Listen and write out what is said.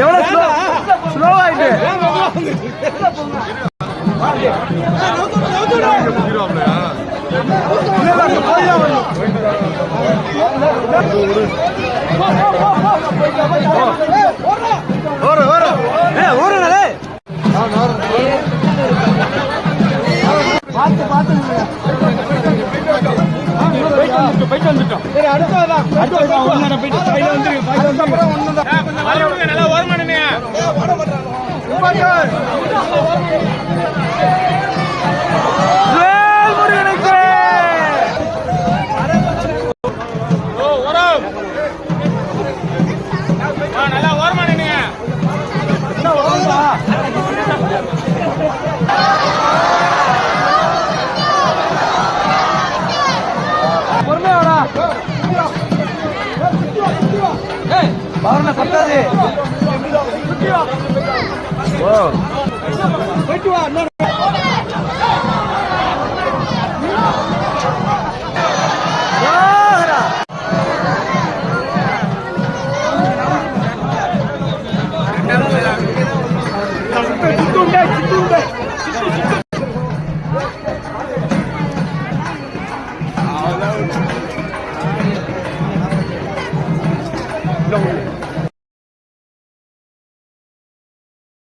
எவ்வளவு slow slow ஆயிட்டு. வர வர ஏ ஊருங்களே பார்த்து பார்த்து போயிட்டு வந்துட்டோம். சரி அடுத்ததான் அடுத்ததான் போயிட்டு கையில வந்துருக்கு கையில வந்துருக்கு நல்லா ஓரம் நல்லா வாடா. பவர்னா பத்தாது. ஓ. போயிட்டு வா, long